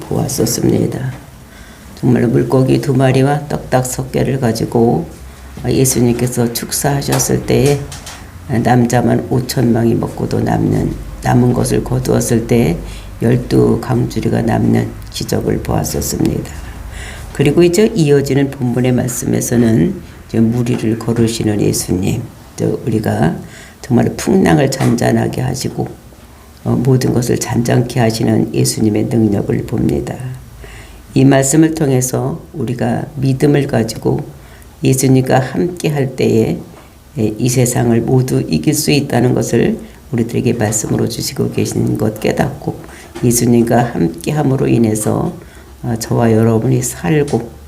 보았었습니다. 정말 물고기 두 마리와 떡닭 석 개를 가지고 예수님께서 축사하셨을 때에 남자만 5천 명이 먹고도 남는 남은 것을 거두었을 때 열두 강주리가 남는 기적을 보았었습니다. 그리고 이제 이어지는 본문의 말씀에서는 무리를 걸으시는 예수님, 또 우리가 정말 풍랑을 잔잔하게 하시고 어, 모든 것을 잔잔케 하시는 예수님의 능력을 봅니다. 이 말씀을 통해서 우리가 믿음을 가지고 예수님과 함께 할 때에 예, 이 세상을 모두 이길 수 있다는 것을 우리들에게 말씀으로 주시고 계시는 것 깨닫고 예수님과 함께 함으로 인해서 어, 저와 여러분이 살고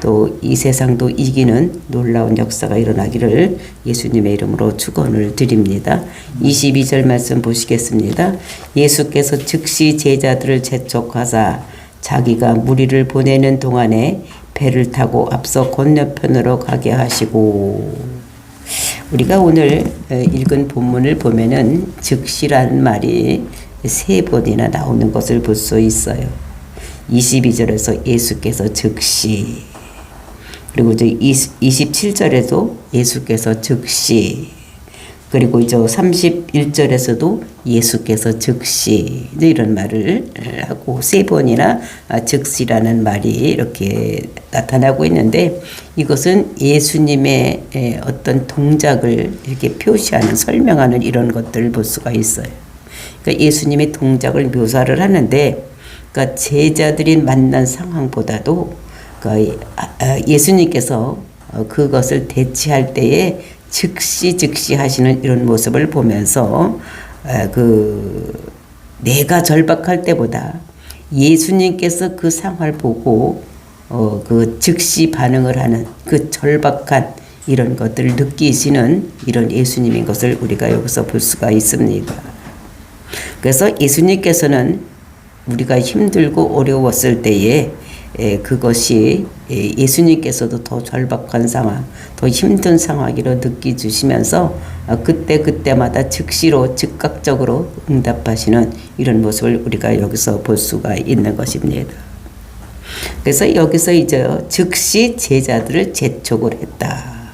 또 이 세상도 이기는 놀라운 역사가 일어나기를 예수님의 이름으로 축원을 드립니다. 22절 말씀 보시겠습니다. 예수께서 즉시 제자들을 재촉하사 자기가 무리를 보내는 동안에 배를 타고 앞서 건너편으로 가게 하시고 우리가 오늘 어, 읽은 본문을 보면은 즉시라는 말이 세 번이나 나오는 것을 볼 수 있어요. 22절에서 예수께서 즉시 그리고 이제 27절에도 예수께서 즉시 그리고 이제 31절에서도 예수께서 즉시 이런 말을 하고 세 번이나 아, 즉시라는 말이 이렇게 나타나고 있는데 이것은 예수님의 에, 어떤 동작을 이렇게 표시하는 설명하는 이런 것들을 볼 수가 있어요. 그러니까 예수님의 동작을 묘사를 하는데 그러니까 제자들이 만난 상황보다도 예수님께서 어, 그것을 대치할 때에 즉시 즉시 하시는 이런 모습을 보면서 그 내가 절박할 때보다 예수님께서 그 상황을 보고 어, 그 즉시 반응을 하는 그 절박한 이런 것들을 느끼시는 이런 예수님인 것을 우리가 여기서 볼 수가 있습니다. 그래서 예수님께서는 우리가 힘들고 어려웠을 때에 그것이 예수님께서도 더 절박한 상황, 더 힘든 상황이로 느끼 주시면서 어, 그때 그때마다 즉시로 즉각적으로 응답하시는 이런 모습을 우리가 여기서 볼 수가 있는 것입니다. 그래서 여기서 이제 즉시 제자들을 재촉을 했다.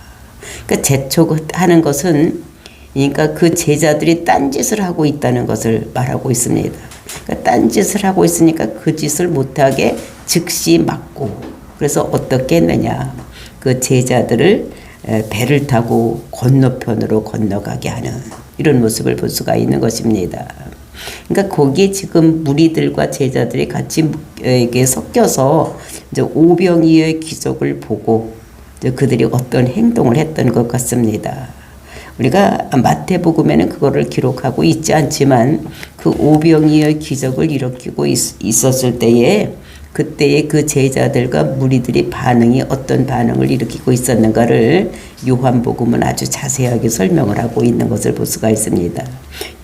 그러니까 재촉하는 것은 그러니까 그 제자들이 딴 짓을 하고 있다는 것을 말하고 있습니다. 그러니까 딴 짓을 하고 있으니까 그 짓을 못하게 즉시 막고 그래서 어떻게 했느냐 그 제자들을 배를 타고 건너편으로 건너가게 하는 이런 모습을 볼 수가 있는 것입니다. 그러니까 거기에 지금 무리들과 제자들이 같이 이게 섞여서 이제 오병이의 기적을 보고 그들이 어떤 행동을 했던 것 같습니다. 우리가 마태복음에는 그거를 기록하고 있지 않지만 그 오병이의 기적을 일으키고 있, 있었을 때에 그때의 그 제자들과 무리들이 반응이 어떤 반응을 일으키고 있었는가를 요한복음은 아주 자세하게 설명을 하고 있는 것을 볼 수가 있습니다.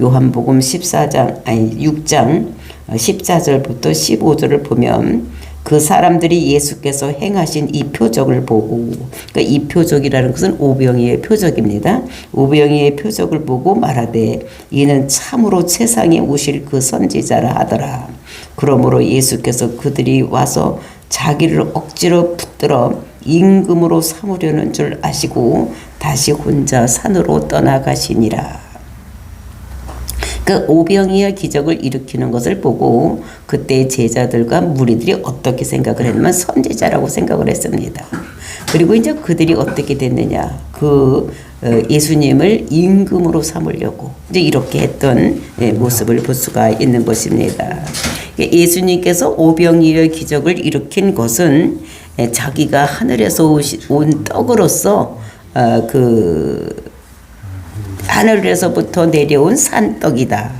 요한복음 14장 아니 6장 14절부터 15절을 보면 그 사람들이 예수께서 행하신 이 표적을 보고 그러니까 이 표적이라는 것은 오병이의 표적입니다. 오병이의 표적을 보고 말하되 이는 참으로 세상에 오실 그 선지자라 하더라. 그러므로 예수께서 그들이 와서 자기를 억지로 붙들어 임금으로 삼으려는 줄 아시고 다시 혼자 산으로 떠나가시니라. 그 오병이어 기적을 일으키는 것을 보고 그때 제자들과 무리들이 어떻게 생각을 했냐면 선지자라고 생각을 했습니다. 그리고 이제 그들이 어떻게 됐느냐. 그 어, 예수님을 임금으로 삼으려고 이제 이렇게 했던 예, 모습을 볼 수가 있는 것입니다. 예수님께서 오병이어의 기적을 일으킨 것은 예, 자기가 하늘에서 온 떡으로서 어, 그 하늘에서부터 내려온 산떡이다.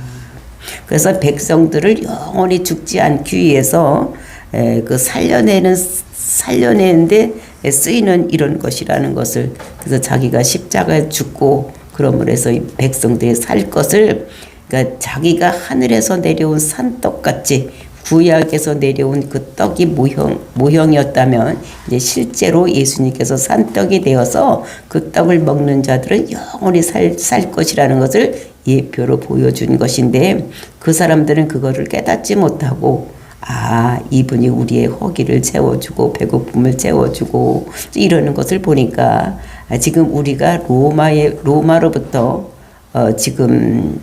그래서 백성들을 영원히 죽지 않기 위해서 그 살려내는 살려내는데 쓰이는 이런 것이라는 것을 그래서 자기가 십자가에 죽고 그러므로 해서 백성들이 살 것을 그러니까 자기가 하늘에서 내려온 산떡같이 구약에서 내려온 그 떡이 모형, 모형이었다면 이제 실제로 예수님께서 산 떡이 되어서 그 떡을 먹는 자들은 영원히 살, 살 것이라는 것을 예표로 보여준 것인데 그 사람들은 그거를 깨닫지 못하고 아, 이분이 우리의 허기를 채워주고 배고픔을 채워주고 이러는 것을 보니까 아, 지금 우리가 로마의 로마로부터 어, 지금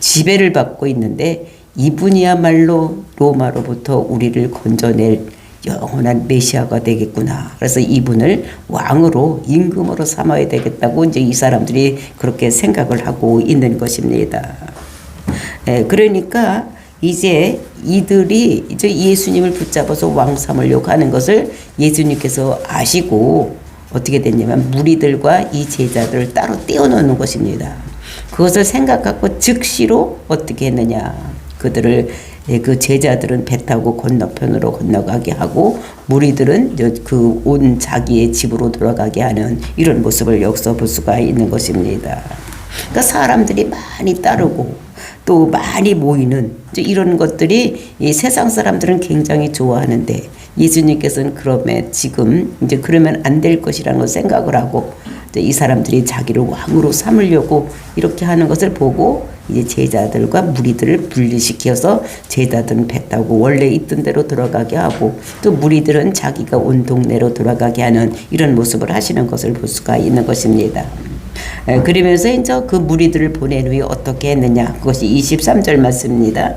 지배를 받고 있는데 이분이야말로 로마로부터 우리를 건져낼 영원한 메시아가 되겠구나. 그래서 이분을 왕으로 임금으로 삼아야 되겠다고 이제 이 사람들이 그렇게 생각을 하고 있는 것입니다. 예, 그러니까 이제 이들이 이제 예수님을 붙잡아서 왕 삼으려고 하는 것을 예수님께서 아시고 어떻게 됐냐면 무리들과 이 제자들을 따로 떼어놓는 것입니다. 그것을 생각하고 즉시로 어떻게 했느냐. 그들을 예, 그 제자들은 배 타고 건너편으로 건너가게 하고 무리들은 그 온 자기의 집으로 돌아가게 하는 이런 모습을 여기서 볼 수가 있는 것입니다. 그러니까 사람들이 많이 따르고 또 많이 모이는 이런 것들이 이 세상 사람들은 굉장히 좋아하는데 예수님께서는 그러면 지금 이제 그러면 안 될 것이라는 걸 생각을 하고 이 사람들이 자기를 왕으로 삼으려고 이렇게 하는 것을 보고 이제 제자들과 무리들을 분리시켜서 제자들은 배 타고 원래 있던 대로 돌아가게 하고 또 무리들은 자기가 온 동네로 돌아가게 하는 이런 모습을 하시는 것을 볼 수가 있는 것입니다. 에, 그러면서 이제 그 무리들을 보낸 후에 어떻게 했느냐 그것이 23절 말씀입니다.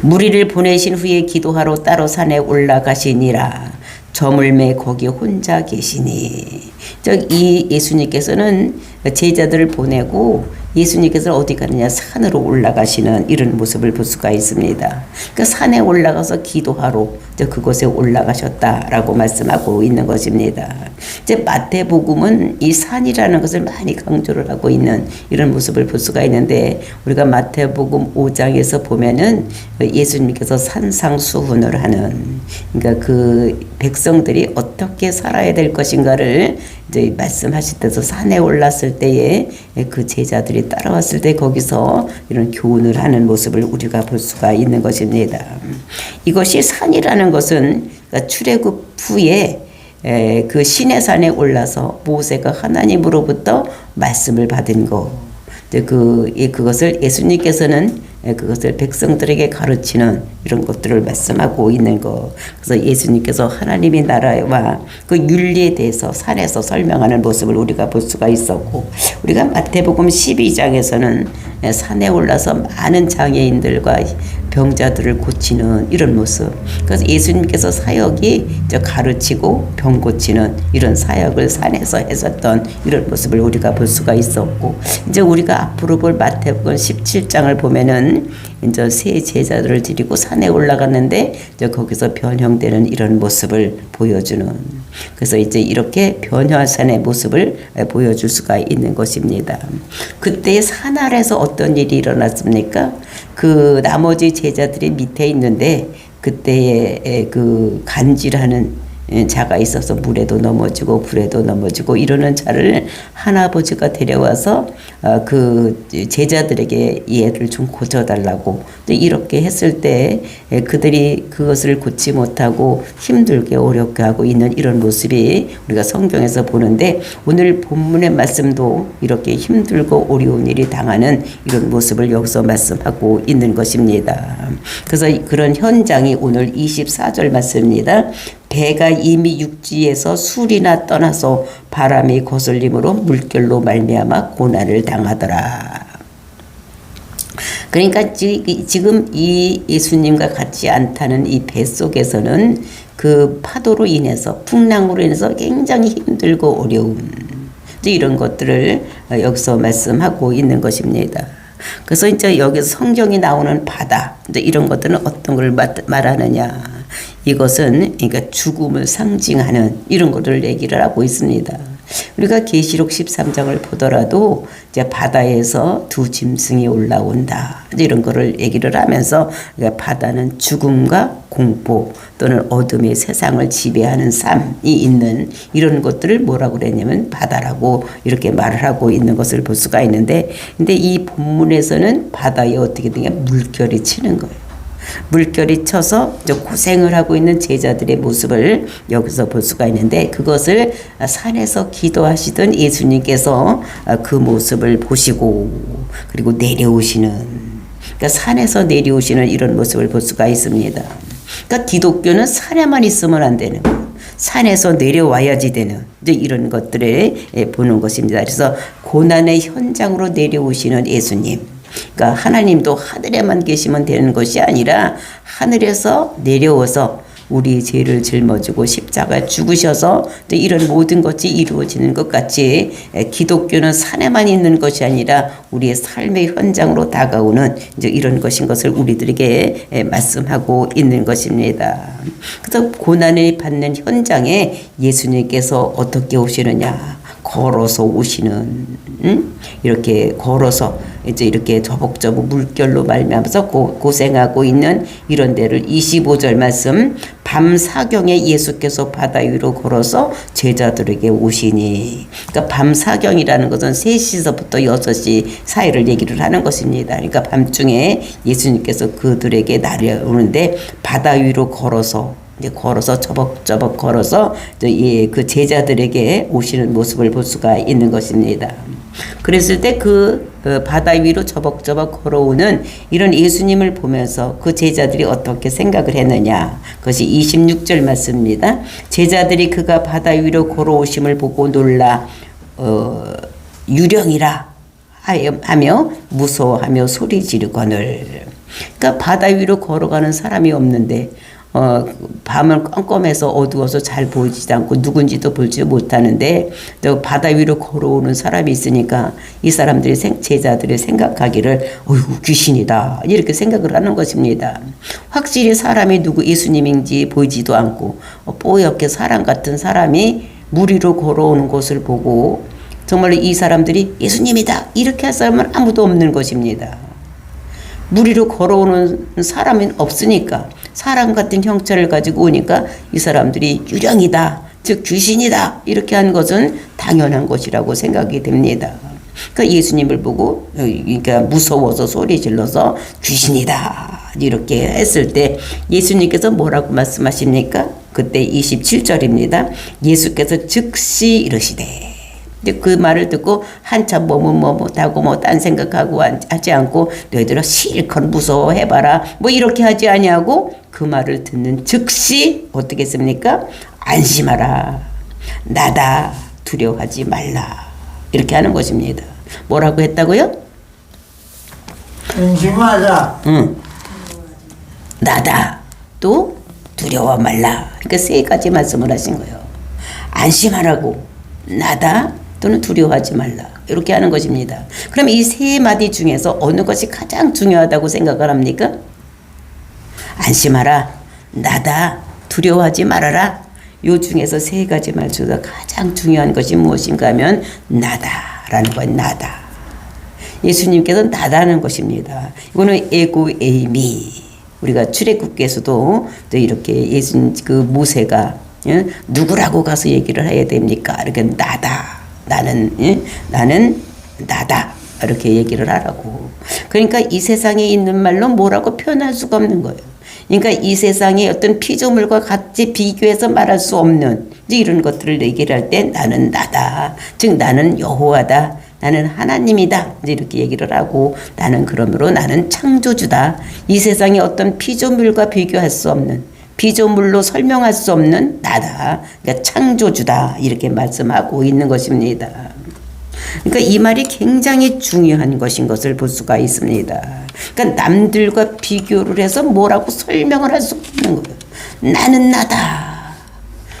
무리를 보내신 후에 기도하러 따로 산에 올라가시니라. 저물매 거기 혼자 계시니. 저이 예수님께서는 제자들을 보내고 예수님께서 어디 가느냐 산으로 올라가시는 이런 모습을 볼 수가 있습니다. 그 산에 올라가서 기도하러 이제 그곳에 올라가셨다라고 말씀하고 있는 것입니다. 이제 마태복음은 이 산이라는 것을 많이 강조를 하고 있는 이런 모습을 볼 수가 있는데 우리가 마태복음 5장에서 보면은 예수님께서 산상수훈을 하는 그러니까 그 백성들이 어떻게 살아야 될 것인가를 이제 말씀하실 때서 산에 올랐을 때에 그 제자들이 따라왔을 때 거기서 이런 교훈을 하는 모습을 우리가 볼 수가 있는 것입니다. 이것이 산이라는 것은 그러니까 출애굽 후에 에, 그 신의 산에 올라서 모세가 하나님으로부터 말씀을 받은 거. 이제 그, 이, 그것을 예수님께서는 예, 그것을 백성들에게 가르치는 이런 것들을 말씀하고 있는 거. 그래서 예수님께서 하나님의 나라와 그 윤리에 대해서 산에서 설명하는 모습을 우리가 볼 수가 있었고, 우리가 마태복음 12장에서는 예, 산에 올라서 많은 장애인들과 병자들을 고치는 이런 모습. 그래서 예수님께서 사역이 가르치고 병 고치는 이런 사역을 산에서 했었던 이런 모습을 우리가 볼 수가 있었고, 이제 우리가 앞으로 볼 마태복음 17장을 보면은 이제 세 제자들을 데리고 산에 올라갔는데 이제 거기서 변형되는 이런 모습을 보여주는 그래서 이제 이렇게 변화산의 모습을 보여줄 수가 있는 것입니다. 그때 산 아래서 어떤 일이 일어났습니까? 그 나머지 제자들이 밑에 있는데 그때의 그 간질하는 자가 있어서 물에도 넘어지고 불에도 넘어지고 이러는 자를 하나버지가 데려와서 어, 그 제자들에게 얘를 좀 고쳐달라고 이렇게 했을 때 그들이 그것을 고치 못하고 힘들게 어렵게 하고 있는 이런 모습이 우리가 성경에서 보는데 오늘 본문의 말씀도 이렇게 힘들고 어려운 일이 당하는 이런 모습을 여기서 말씀하고 있는 것입니다. 그래서 그런 현장이 오늘 24절 말씀입니다. 배가 이미 육지에서 술이나 떠나서 바람이 거슬림으로 물결로 말미암아 고난을 당하더라. 그러니까 지금 이 예수님과 같지 않다는 이 배 속에서는 그 파도로 인해서 풍랑으로 인해서 굉장히 힘들고 어려움 이런 것들을 여기서 말씀하고 있는 것입니다. 그래서 이제 여기서 성경이 나오는 바다 이런 것들은 어떤 걸 말하느냐 이것은 그러니까 죽음을 상징하는 이런 것들을 얘기를 하고 있습니다. 우리가 계시록 13장을 보더라도 이제 바다에서 두 짐승이 올라온다. 이런 거를 얘기를 하면서 그러니까 바다는 죽음과 공포 또는 어둠의 세상을 지배하는 삶이 있는 이런 것들을 뭐라고 그랬냐면 바다라고 이렇게 말을 하고 있는 것을 볼 수가 있는데 근데 이 본문에서는 바다에 어떻게 되냐 물결이 치는 거예요. 물결이 쳐서 고생을 하고 있는 제자들의 모습을 여기서 볼 수가 있는데 그것을 산에서 기도하시던 예수님께서 그 모습을 보시고 그리고 내려오시는 그러니까 산에서 내려오시는 이런 모습을 볼 수가 있습니다. 그러니까 기독교는 산에만 있으면 안 되는. 산에서 내려와야지 되는 이제 이런 것들을 예, 보는 것입니다. 그래서 고난의 현장으로 내려오시는 예수님. 그러니까 하나님도 하늘에만 계시면 되는 것이 아니라 하늘에서 내려와서 우리 죄를 짊어지고 십자가 죽으셔서 또 이런 모든 것이 이루어지는 것 같이 에, 기독교는 산에만 있는 것이 아니라 우리의 삶의 현장으로 다가오는 이제 이런 것인 것을 우리들에게 에, 말씀하고 있는 것입니다. 그래서 고난을 받는 현장에 예수님께서 어떻게 오시느냐? 걸어서 오시는 음? 이렇게 걸어서 이제 이렇게 저벅저벅 물결로 말미암아서 고, 고생하고 있는 이런 데를 25절 말씀 밤 사경에 예수께서 바다 위로 걸어서 제자들에게 오시니 그러니까 밤 사경이라는 것은 3시서부터 6시 사이를 얘기를 하는 것입니다. 그러니까 밤중에 예수님께서 그들에게 날아오는데 바다 위로 걸어서 이제 걸어서 저벅저벅 걸어서 예, 그 제자들에게 오시는 모습을 볼 수가 있는 것입니다. 그랬을 때그 바다 위로 저벅저벅 걸어오는 이런 예수님을 보면서 그 제자들이 어떻게 생각을 했느냐. 그것이 26절 말씀입니다. 제자들이 그가 바다 위로 걸어오심을 보고 놀라 어, 유령이라 하며 무서워하며 소리 지르거늘. 그러니까 바다 위로 걸어가는 사람이 없는데 어, 밤을 껌껌해서 어두워서 잘 보이지도 않고 누군지도 볼지 못하는데 또 바다 위로 걸어오는 사람이 있으니까 이 사람들이 생, 제자들이 생각하기를 어이구 귀신이다 이렇게 생각을 하는 것입니다. 확실히 사람이 누구 예수님인지 보이지도 않고 어, 뽀얗게 사람 같은 사람이 물 위로 걸어오는 것을 보고 정말 이 사람들이 예수님이다 이렇게 할 사람은 아무도 없는 것입니다. 물 위로 걸어오는 사람은 없으니까 사람 같은 형체를 가지고 오니까 이 사람들이 유령이다 즉 귀신이다 이렇게 한 것은 당연한 것이라고 생각이 됩니다. 그러니까 예수님을 보고 어, 그러니까 무서워서 소리 질러서 귀신이다 이렇게 했을 때 예수님께서 뭐라고 말씀하십니까? 그때 27절입니다. 예수께서 즉시 이르시되 근데 그 말을 듣고 한참 뭐뭐 뭐 못하고 뭐 딴 생각하고 안- 하지 않고 너희들아 실컷 무서워해봐라 뭐 이렇게 하지 아니하고 그 말을 듣는 즉시 어떻게 했습니까? 안심하라 나다 두려워하지 말라 이렇게 하는 것입니다. 뭐라고 했다고요? 안심하자. 응. 나다. 또 두려워 말라. 그러니까 세 가지 말씀을 하신 거예요. 안심하라고. 나다. 또는 두려워하지 말라. 이렇게 하는 것입니다. 그럼 이 세 마디 중에서 어느 것이 가장 중요하다고 생각을 합니까? 안심하라. 나다. 두려워하지 말아라. 요 중에서 세 가지 말 중에서 가장 중요한 것이 무엇인가 하면 나다라는 건 나다. 예수님께서 나다는 것입니다. 이거는 에고 에이미. 우리가 출애굽께서도 또 이렇게 예수 그 모세가 예? 누구라고 가서 얘기를 해야 됩니까? 이렇게 나다. 나는 예? 나는 나다. 이렇게 얘기를 하라고. 그러니까 이 세상에 있는 말로 뭐라고 표현할 수가 없는 거예요. 그러니까 이 세상의 어떤 피조물과 같이 비교해서 말할 수 없는 이제 이런 것들을 얘기를 할 때 나는 나다. 즉 나는 여호와다. 나는 하나님이다. 이제 이렇게 얘기를 하고 나는 그러므로 나는 창조주다. 이 세상의 어떤 피조물과 비교할 수 없는 피조물로 설명할 수 없는 나다. 그러니까 창조주다. 이렇게 말씀하고 있는 것입니다. 그러니까 이 말이 굉장히 중요한 것인 것을 볼 수가 있습니다. 그러니까 남들과 비교를 해서 뭐라고 설명을 할 수 없는 거예요. 나는 나다.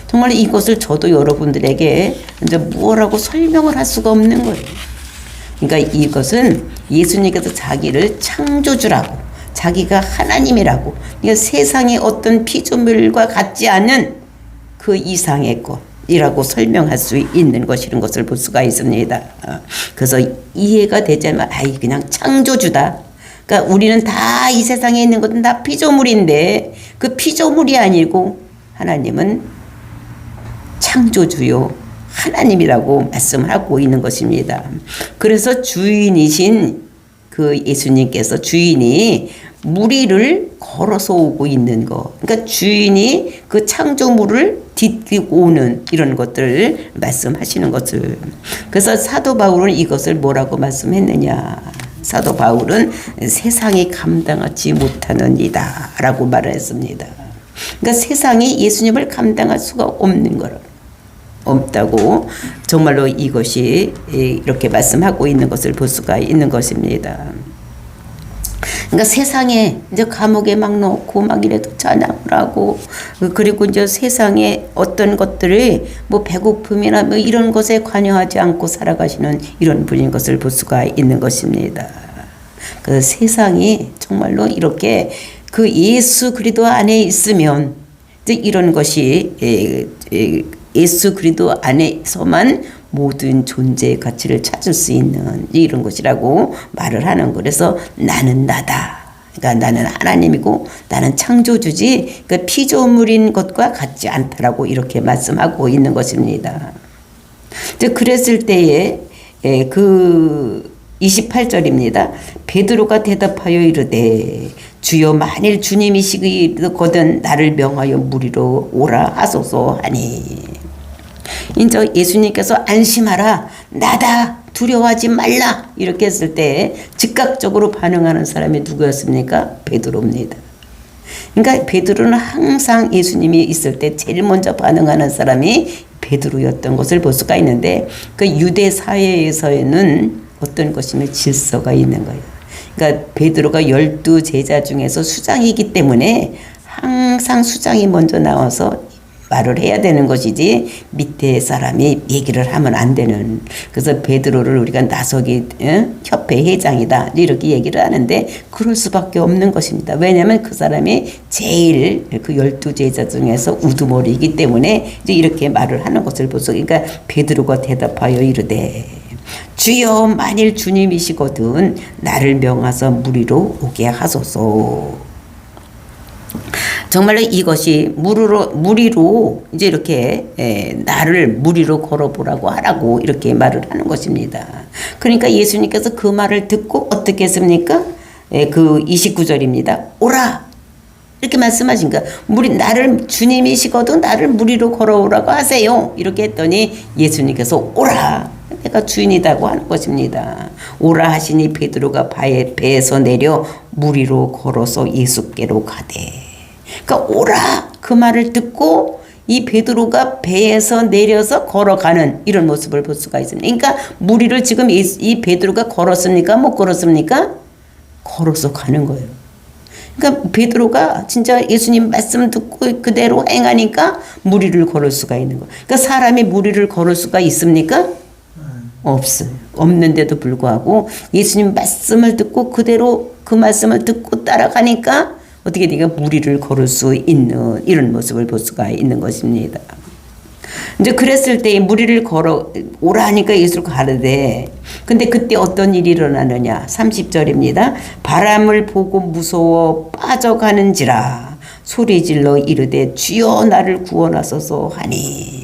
정말 이것을 저도 여러분들에게 이제 뭐라고 설명을 할 수가 없는 거예요. 그러니까 이것은 예수님께서 자기를 창조주라고, 자기가 하나님이라고, 그러니까 세상의 어떤 피조물과 같지 않은 그 이상의 것이라고 설명할 수 있는 것이라는 것을 볼 수가 있습니다. 어, 그래서 이해가 되자면, 아이, 그냥 창조주다. 그러니까 우리는 다 이 세상에 있는 것은 다 피조물인데, 그 피조물이 아니고, 하나님은 창조주요 하나님이라고 말씀하고 있는 것입니다. 그래서 주인이신 그 예수님께서 주인이 무리를 걸어서 오고 있는 것. 그러니까 주인이 그 창조물을 딛고 오는 이런 것들을 말씀하시는 것을. 그래서 사도 바울은 이것을 뭐라고 말씀했느냐. 사도 바울은 세상이 감당하지 못하는 이다 라고 말을 했습니다. 그러니까 세상이 예수님을 감당할 수가 없는 거라. 없다고 정말로 이것이 이렇게 말씀하고 있는 것을 볼 수가 있는 것입니다. 그러니까 세상에 이제 감옥에 막 넣고 막 이래도 찬양을 하고 그리고 이제 세상에 어떤 것들을 뭐 배고픔이나 뭐 이런 것에 관여하지 않고 살아가시는 이런 분인 것을 볼 수가 있는 것입니다. 그 세상이 정말로 이렇게 그 예수 그리스도 안에 있으면 이제 이런 것이 에, 에, 예수 그리스도 안에서만 모든 존재의 가치를 찾을 수 있는 이런 것이라고 말을 하는 거. 그래서 나는 나다. 그러니까 나는 하나님이고 나는 창조주지 그러니까 피조물인 것과 같지 않다라고 이렇게 말씀하고 있는 것입니다. 그랬을 때에 예, 그 28절입니다. 베드로가 대답하여 이르되 주여 만일 주님이시거든 나를 명하여 무리로 오라 하소서 하니 인저 예수님께서 안심하라 나다 두려워하지 말라 이렇게 했을 때 즉각적으로 반응하는 사람이 누구였습니까? 베드로입니다. 그러니까 베드로는 항상 예수님이 있을 때 제일 먼저 반응하는 사람이 베드로였던 것을 볼 수가 있는데 그 유대 사회에서는 어떤 것이면 질서가 있는 거예요. 그러니까 베드로가 열두 제자 중에서 수장이기 때문에 항상 수장이 먼저 나와서 말을 해야 되는 것이지 밑에 사람이 얘기를 하면 안 되는 그래서 베드로를 우리가 나서기 어? 협회 회장이다 이렇게 얘기를 하는데 그럴 수밖에 없는 것입니다. 왜냐하면 그 사람이 제일 그 열두 제자 중에서 우두머리이기 때문에 이제 이렇게 말을 하는 것을 보소. 그러니까 베드로가 대답하여 이르되 주여 만일 주님이시거든 나를 명하사 무리로 오게 하소서. 정말로 이것이 무리로 무리로 이제 이렇게 에, 나를 무리로 걸어보라고 하라고 이렇게 말을 하는 것입니다. 그러니까 예수님께서 그 말을 듣고 어떻게 했습니까? 에, 그 29절입니다. 오라 이렇게 말씀하신 거 무리 나를 주님이시거든 나를 무리로 걸어오라고 하세요. 이렇게 했더니 예수님께서 오라 내가 주인이라고 하는 것입니다. 오라 하시니 베드로가 바에 배에서 내려 무리로 걸어서 예수께로 가되 그러니까 오라 그 말을 듣고 이 베드로가 배에서 내려서 걸어가는 이런 모습을 볼 수가 있습니다. 그러니까 무리를 지금 이, 이 베드로가 걸었습니까? 못 걸었습니까? 걸어서 가는 거예요. 그러니까 베드로가 진짜 예수님 말씀 듣고 그대로 행하니까 무리를 걸을 수가 있는 거예요. 그러니까 사람이 무리를 걸을 수가 있습니까? 없어요. 없는데도 불구하고 예수님 말씀을 듣고 그대로 그 말씀을 듣고 따라가니까 어떻게 네가 무리를 걸을 수 있는 이런 모습을 볼 수가 있는 것입니다. 이제 그랬을 때 무리를 걸어 오라 하니까 예수를 가르되 근데 그때 어떤 일이 일어나느냐 30절입니다. 바람을 보고 무서워 빠져가는지라 소리질러 이르되 주여 나를 구원하소서 하니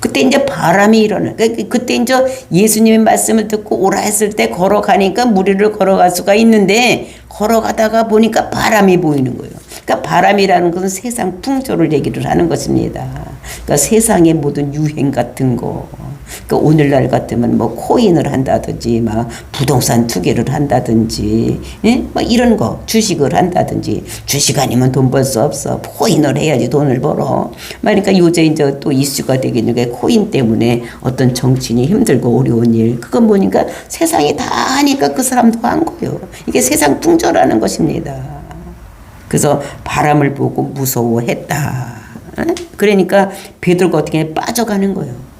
그때 이제 바람이 일어나. 그러니까 그때 이제 예수님의 말씀을 듣고 오라 했을 때 걸어가니까 무리를 걸어갈 수가 있는데 걸어가다가 보니까 바람이 보이는 거예요. 그러니까 바람이라는 것은 세상 풍조를 얘기를 하는 것입니다. 그러니까 세상의 모든 유행 같은 거. 그러니까 오늘날 같으면 뭐 코인을 한다든지 막 부동산 투기를 한다든지 예? 뭐 이런 거 주식을 한다든지 주식 아니면 돈 벌 수 없어 코인을 해야지 돈을 벌어 그러니까 요새 이제 또 이슈가 되겠는 게 코인 때문에 어떤 정치인이 힘들고 어려운 일 그건 뭐니까 세상이 다 하니까 그 사람도 한 거예요 이게 세상 풍조라는 것입니다 그래서 바람을 보고 무서워했다 예? 그러니까 베드로가 어떻게 빠져가는 거예요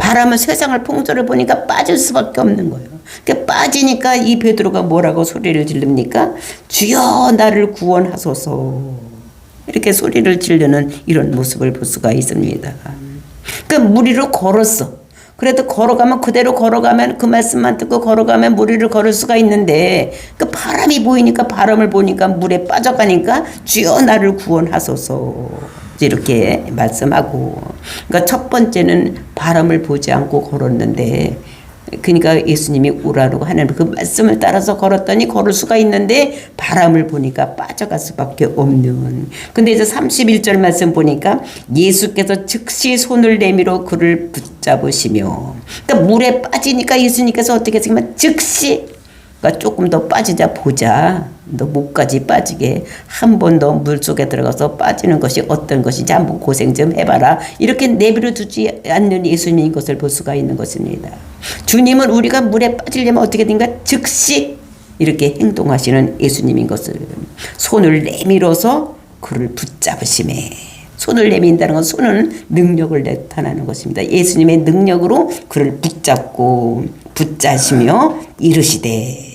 바람은 세상을 풍조를 보니까 빠질 수밖에 없는 거예요. 그 빠지니까 이 베드로가 뭐라고 소리를 지릅니까? 주여 나를 구원하소서. 이렇게 소리를 지르는 이런 모습을 볼 수가 있습니다. 그 무리로 걸었어. 그래도 걸어가면 그대로 걸어가면 그 말씀만 듣고 걸어가면 무리를 걸을 수가 있는데 그 바람이 보이니까 바람을 보니까 물에 빠져가니까 주여 나를 구원하소서. 이렇게 말씀하고 그러니까 첫 번째는 바람을 보지 않고 걸었는데 그러니까 예수님이 오라고 하는 그 말씀을 따라서 걸었더니 걸을 수가 있는데 바람을 보니까 빠져갈 수밖에 없는. 근데 이제 31절 말씀 보니까 예수께서 즉시 손을 내밀어 그를 붙잡으시며 그러니까 물에 빠지니까 예수님께서 어떻게 했으면 즉시 그러니까 조금 더 빠지자 보자. 너 목까지 빠지게 한 번 더 물속에 들어가서 빠지는 것이 어떤 것인지 한번 고생 좀 해봐라. 이렇게 내버려 두지 않는 예수님인 것을 볼 수가 있는 것입니다. 주님은 우리가 물에 빠지려면 어떻게 된가? 즉시 이렇게 행동하시는 예수님인 것을 손을 내밀어서 그를 붙잡으심에 손을 내민다는 건 손은 능력을 나타나는 것입니다. 예수님의 능력으로 그를 붙잡고 붙자시며 이르시되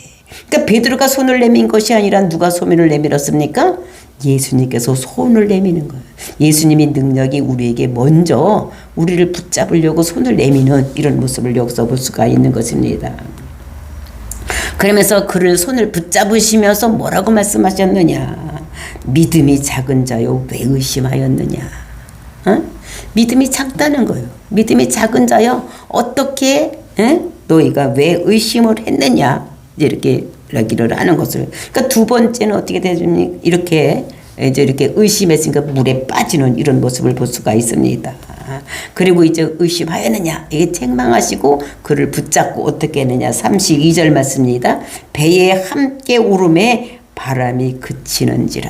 그러니까 베드로가 손을 내민 것이 아니라 누가 손을 내밀었습니까? 예수님께서 손을 내미는 거예요. 예수님의 능력이 우리에게 먼저 우리를 붙잡으려고 손을 내미는 이런 모습을 여기서 볼 수가 있는 것입니다. 그러면서 그를 손을 붙잡으시면서 뭐라고 말씀하셨느냐? 믿음이 작은 자요 왜 의심하였느냐? 어? 믿음이 작다는 거예요. 믿음이 작은 자요 어떻게 에? 너희가 왜 의심을 했느냐? 이렇게 이야기를 하는 것을. 그러니까 두 번째는 어떻게 되십니까? 이렇게 이제 이렇게 의심했으니까 물에 빠지는 이런 모습을 볼 수가 있습니다. 그리고 이제 의심하였느냐 이게 책망하시고 그를 붙잡고 어떻게 했느냐 32절 맞습니다. 배에 함께 오름에 바람이 그치는지라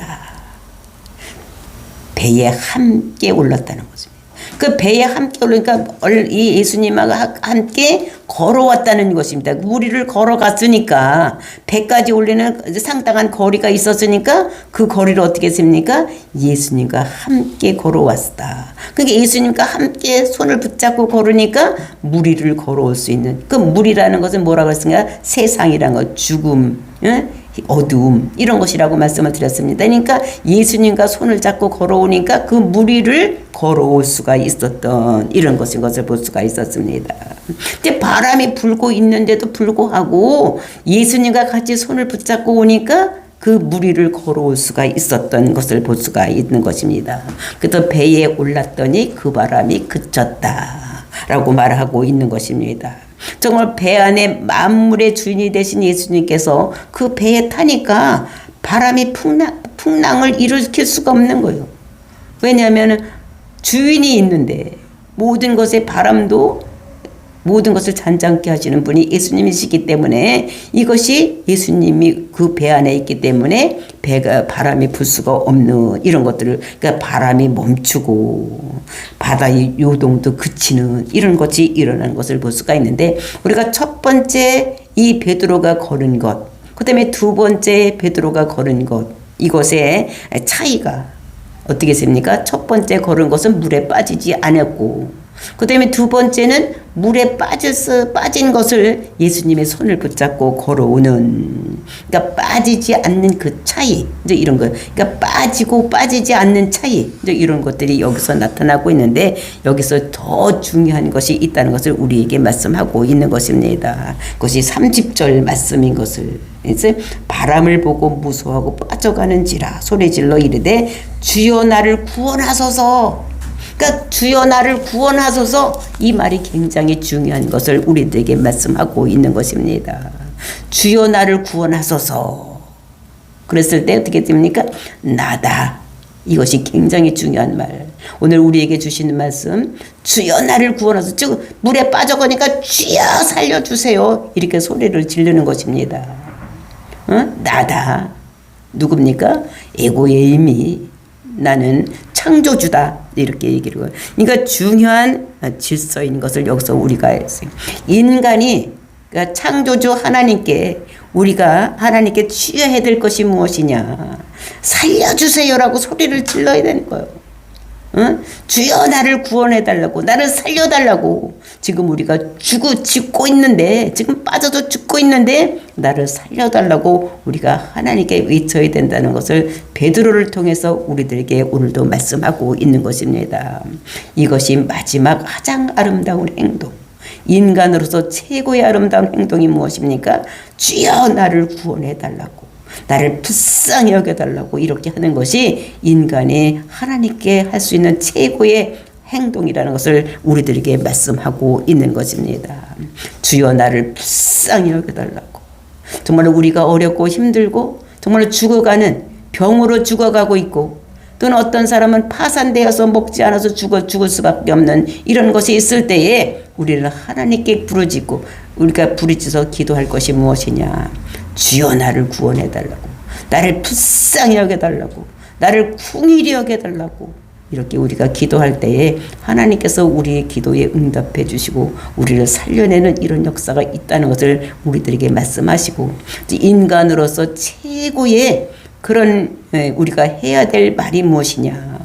배에 함께 올랐다는 것입니다. 그 배에 함께 올르니까 이 예수님하고 함께 걸어왔다는 것입니다. 무리를 걸어갔으니까 배까지 올리는 상당한 거리가 있었으니까 그 거리를 어떻게 했습니까? 예수님과 함께 걸어왔다. 그게 예수님과 함께 손을 붙잡고 걸으니까 무리를 걸어올 수 있는 그 무리라는 것은 뭐라고 했습니까? 세상이란 것, 죽음, 어두움 이런 것이라고 말씀을 드렸습니다. 그러니까 예수님과 손을 잡고 걸어오니까 그 무리를 걸어올 수가 있었던 이런 것인 것을 볼 수가 있었습니다. 근데 바람이 불고 있는데도 불구하고 예수님과 같이 손을 붙잡고 오니까 그 무리를 걸어올 수가 있었던 것을 볼 수가 있는 것입니다. 그래서 배에 올랐더니 그 바람이 그쳤다 라고 말하고 있는 것입니다. 정말 배 안에 만물의 주인이 되신 예수님께서 그 배에 타니까 바람이 풍랑, 풍랑을 일으킬 수가 없는 거예요. 왜냐하면 주인이 있는데 모든 것의 바람도 모든 것을 잔잔케 하시는 분이 예수님이시기 때문에 이것이 예수님이 그 배 안에 있기 때문에 배가 바람이 불 수가 없는 이런 것들을 그러니까 바람이 멈추고 바다의 요동도 그치는 이런 것이 일어나는 것을 볼 수가 있는데 우리가 첫 번째 이 베드로가 걸은 것 그다음에 두 번째 베드로가 걸은 것 이것의 차이가 어떻게 됩니까? 첫 번째 걸은 것은 물에 빠지지 않았고 그 다음에 두 번째는 물에 빠져서 빠진 것을 예수님의 손을 붙잡고 걸어오는. 그러니까 빠지지 않는 그 차이. 이제 이런 거 그러니까 빠지고 빠지지 않는 차이. 이제 이런 것들이 여기서 나타나고 있는데 여기서 더 중요한 것이 있다는 것을 우리에게 말씀하고 있는 것입니다. 그것이 30절 말씀인 것을. 이제 바람을 보고 무서워하고 빠져가는지라 소리질러 이르되 주여 나를 구원하소서 그러니까 주여 나를 구원하소서 이 말이 굉장히 중요한 것을 우리들에게 말씀하고 있는 것입니다. 주여 나를 구원하소서. 그랬을 때 어떻게 됩니까? 나다. 이것이 굉장히 중요한 말. 오늘 우리에게 주시는 말씀, 주여 나를 구원하소서. 즉, 물에 빠져가니까 주여 살려주세요. 이렇게 소리를 지르는 것입니다. 어? 나다. 누굽니까? 에고의 힘이 나는 창조주다. 이렇게 얘기를 해요. 그러니까 중요한 질서인 것을 여기서 우리가 했어요. 인간이 그러니까 창조주 하나님께 우리가 하나님께 취해야 될 것이 무엇이냐. 살려주세요라고 소리를 질러야 되는 거예요. 응? 주여 나를 구원해 달라고 나를 살려 달라고 지금 우리가 죽고 죽고 있는데 지금 빠져도 죽고 있는데 나를 살려 달라고 우리가 하나님께 외쳐야 된다는 것을 베드로를 통해서 우리들에게 오늘도 말씀하고 있는 것입니다. 이것이 마지막 가장 아름다운 행동. 인간으로서 최고의 아름다운 행동이 무엇입니까? 주여 나를 구원해 달라고 나를 불쌍히 여겨달라고 이렇게 하는 것이 인간이 하나님께 할 수 있는 최고의 행동이라는 것을 우리들에게 말씀하고 있는 것입니다. 주여 나를 불쌍히 여겨달라고. 정말 우리가 어렵고 힘들고 정말 죽어가는 병으로 죽어가고 있고 또는 어떤 사람은 파산되어서 먹지 않아서 죽어 죽을 수밖에 없는 이런 것이 있을 때에 우리를 하나님께 부르짖고 우리가 부르짖어 기도할 것이 무엇이냐? 주여 나를 구원해 달라고 나를 불쌍히 여겨 달라고 나를 궁일이 여겨 달라고 이렇게 우리가 기도할 때에 하나님께서 우리의 기도에 응답해 주시고 우리를 살려내는 이런 역사가 있다는 것을 우리들에게 말씀하시고 인간으로서 최고의 그런 에, 우리가 해야 될 말이 무엇이냐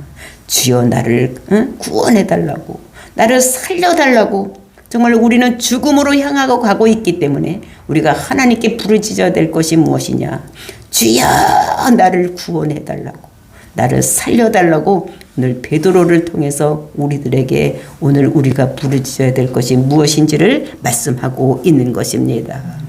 주여 나를 응? 구원해 달라고 나를 살려 달라고 정말 우리는 죽음으로 향하고 가고 있기 때문에 우리가 하나님께 부르짖어야 될 것이 무엇이냐 주여 나를 구원해 달라고 나를 살려 달라고 오늘 베드로를 통해서 우리들에게 오늘 우리가 부르짖어야 될 것이 무엇인지를 말씀하고 있는 것입니다.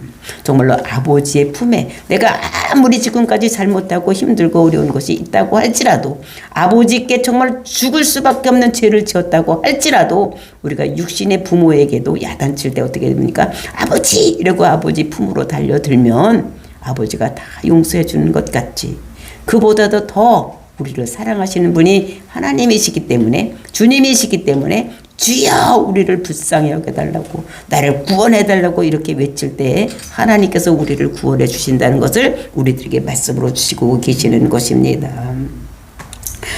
정말로 아버지의 품에 내가 아무리 지금까지 잘못하고 힘들고 어려운 것이 있다고 할지라도 아버지께 정말 죽을 수밖에 없는 죄를 지었다고 할지라도 우리가 육신의 부모에게도 야단칠 때 어떻게 됩니까? 아버지! 이러고 아버지 품으로 달려들면 아버지가 다 용서해 주는 것 같지. 그보다도 더 우리를 사랑하시는 분이 하나님이시기 때문에 주님이시기 때문에 주여 우리를 불쌍히 여겨달라고 나를 구원해달라고 이렇게 외칠 때 하나님께서 우리를 구원해 주신다는 것을 우리들에게 말씀으로 주시고 계시는 것입니다.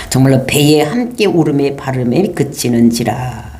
정말로 배에 함께 오름에 바름에 그치는지라.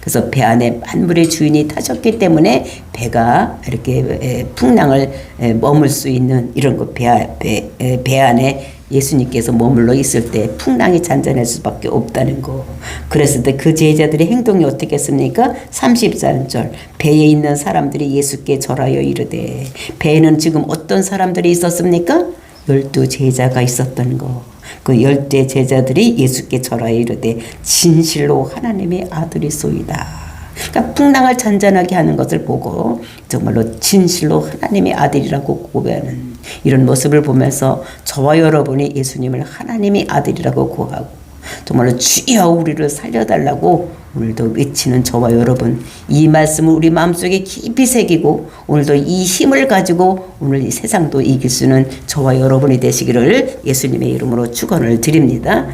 그래서 배 안에 만물의 주인이 타셨기 때문에 배가 이렇게 에, 풍랑을 에, 머물 수 있는 이런 것배 배, 에, 배 안에 예수님께서 머물러 있을 때 풍랑이 잔잔할 수밖에 없다는 거. 그랬을 때 그 제자들의 행동이 어떻게 했습니까? 34절. 배에 있는 사람들이 예수께 절하여 이르되 배에는 지금 어떤 사람들이 있었습니까? 열두 제자가 있었던 거. 그 열대 제자들이 예수께 절하여 이르되 진실로 하나님의 아들이소이다. 그러니까 풍랑을 잔잔하게 하는 것을 보고 정말로 진실로 하나님의 아들이라고 고백하는 이런 모습을 보면서 저와 여러분이 예수님을 하나님의 아들이라고 고하고 정말로 주여 우리를 살려달라고 오늘도 외치는 저와 여러분 이 말씀을 우리 마음속에 깊이 새기고 오늘도 이 힘을 가지고 오늘 이 세상도 이길 수 있는 저와 여러분이 되시기를 예수님의 이름으로 축원을 드립니다.